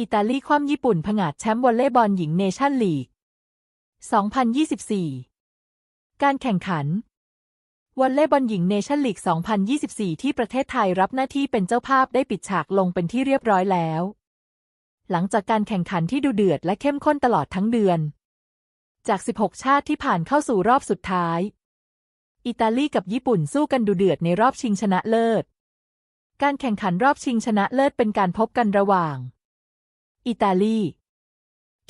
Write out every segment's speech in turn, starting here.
อิตาลีคว่ำญี่ปุ่นผงาดแชมป์วอลเลย์บอลหญิงเนชั่นลีก 2024 การแข่งขัน วอลเลย์บอลหญิงเนชั่นลีก 2024 ที่ประเทศไทยรับหน้าที่เป็นเจ้าภาพได้ปิดฉากลงเป็นที่เรียบร้อยแล้ว หลังจากการแข่งขันที่ดูเดือดและเข้มข้นตลอดทั้งเดือน จาก 16 ชาติที่ผ่านเข้าสู่รอบสุดท้าย อิตาลีกับญี่ปุ่นสู้กันดูเดือดในรอบชิงชนะเลิศ การแข่งขันรอบชิงชนะเลิศเป็นการพบกันระหว่าง อิตาลี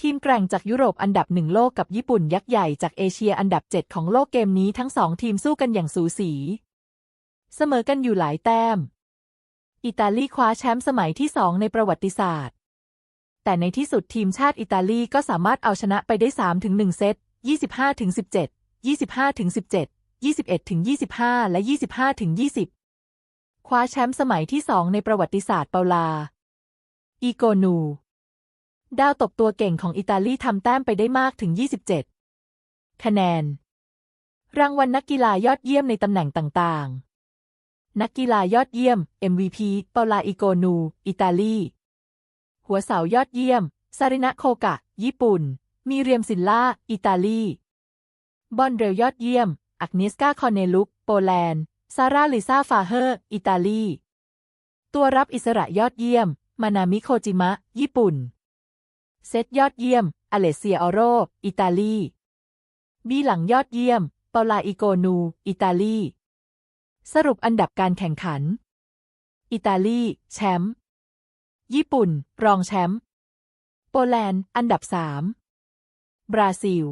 ทีมแกร่งจากยุโรปอันดับหนึ่งโลกกับญี่ปุ่นยักษ์ใหญ่จากเอเชียอันดับ7ของโลกเกมนี้ทั้งสองทีมสู้กันอย่างสูสี เสมอกันอยู่หลายแต้ม อิตาลีคว้าแชมป์สมัยที่สองในประวัติศาสตร์ แต่ในที่สุดทีมชาติอิตาลีก็สามารถเอาชนะไปได้3ถึง1เซต25ถึง17 25ถึง17 21ถึง25 และ 25ถึง20 คว้าแชมป์สมัยที่สองในประวัติศาสตร์เปาลา อีโกนู ดาวตบตัวเก่งของอิตาลีทำแต้มไปได้มากถึง 27 คะแนน รางวัลนักกีฬายอดเยี่ยมในตำแหน่งต่างๆ นักกีฬายอดเยี่ยม MVP เปาลาอิโกนู อิตาลี หัวเสายอดเยี่ยม ซารินะโคกะ ญี่ปุ่น มีเรียมซินล่า อิตาลี บอลเร็วยอดเยี่ยม อักเนสกาคอนเนลุก โปแลนด์ ซาร่าลิซาฟาเฮอร์ อิตาลี ตัวรับอิสระยอดเยี่ยม มานามิโคจิมะ ญี่ปุ่น เซตยอดเยี่ยม อเลเซียออโร อิตาลี บีหลังยอดเยี่ยม เปาลาอิโกนู อิตาลี สรุปอันดับการแข่งขัน อิตาลี แชมป์ ญี่ปุ่น รองแชมป์ โปแลนด์ อันดับสาม บราซิล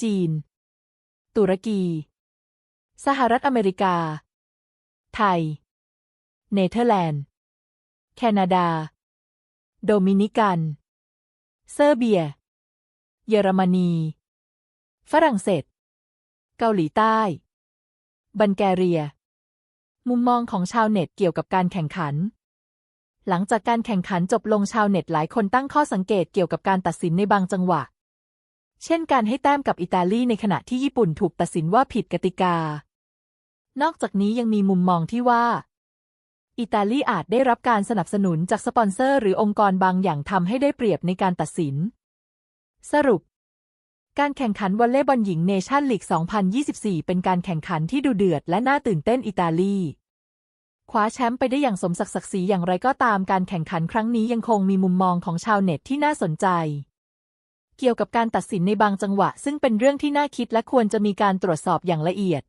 จีน ตุรกี สหรัฐอเมริกา ไทย เนเธอร์แลนด์ แคนาดา โดมินิกัน เซอร์เบีย เยอรมนี ฝรั่งเศส เกาหลีใต้ บัลแกเรีย มุมมองของชาวเน็ตเกี่ยวกับการแข่งขัน หลังจากการแข่งขันจบลงชาวเน็ตหลายคนตั้งข้อสังเกตเกี่ยวกับการตัดสินในบางจังหวะ เช่นการให้แต้มกับอิตาลีในขณะที่ญี่ปุ่นถูกตัดสินว่าผิดกติกา นอกจากนี้ยังมีมุมมองที่ว่า อิตาลีอาจได้รับการสนับสนุนจากสปอนเซอร์หรือองค์กรบางอย่างทำให้ได้เปรียบในการตัดสิน สรุป การแข่งขันวอลเลย์บอลหญิงเนชั่นลีก 2024 เป็นการแข่งขันที่ดูเดือดและน่าตื่นเต้นอิตาลีคว้าแชมป์ไปได้อย่างสมศักดิ์ศรีอย่างไรก็ตามการแข่งขันครั้งนี้ยังคงมีมุมมองของชาวเน็ตที่น่าสนใจ เกี่ยวกับการตัดสินในบางจังหวะ ซึ่งเป็นเรื่องที่น่าคิดและควรจะมีการตรวจสอบอย่างละเอียด